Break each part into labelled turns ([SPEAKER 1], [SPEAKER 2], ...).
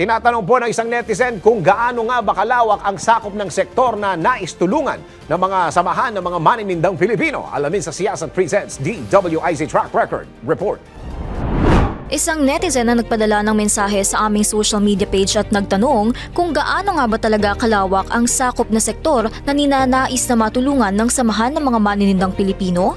[SPEAKER 1] Tinatanong po ng isang netizen kung gaano nga ba kalawak ang sakop ng sektor na naistulungan ng mga samahan ng mga maninindang Pilipino. Alamin sa Siyasat Presents DWIZ Track Record Report.
[SPEAKER 2] Isang netizen na nagpadala ng mensahe sa aming social media page at nagtanong kung gaano nga ba talaga kalawak ang sakop na sektor na ninanais na matulungan ng samahan ng mga maninindang Pilipino.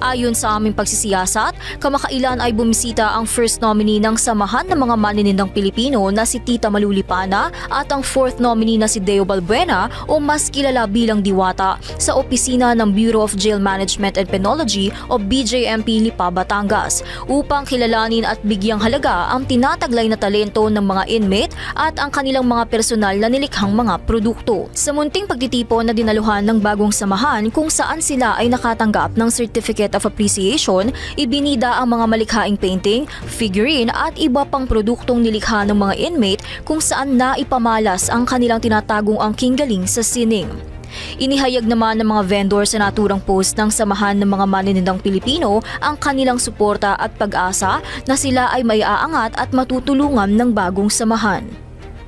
[SPEAKER 2] Ayon sa aming pagsisiyasat, kamakailan ay bumisita ang first nominee ng Samahan ng mga Maninindang Pilipino na si Tita Malulipana at ang fourth nominee na si Deo Balbuena o mas kilala bilang Diwata sa opisina ng Bureau of Jail Management and Penology o BJMP Lipa, Batangas upang kilalanin at bigyang halaga ang tinataglay na talento ng mga inmate at ang kanilang mga personal na nilikhang mga produkto. Sa munting pagtitipon na dinaluhan ng bagong samahan kung saan sila ay nakatanggap ng Certificate of Appreciation, ibinida ang mga malikhaing painting, figurine at iba pang produktong nilikha ng mga inmate kung saan naipamalas ang kanilang tinatagong angking galing sa sining. Inihayag naman ng mga vendor sa naturang post ng Samahan ng mga Maninindang Pilipino ang kanilang suporta at pag-asa na sila ay may aangat at matutulungan ng bagong samahan.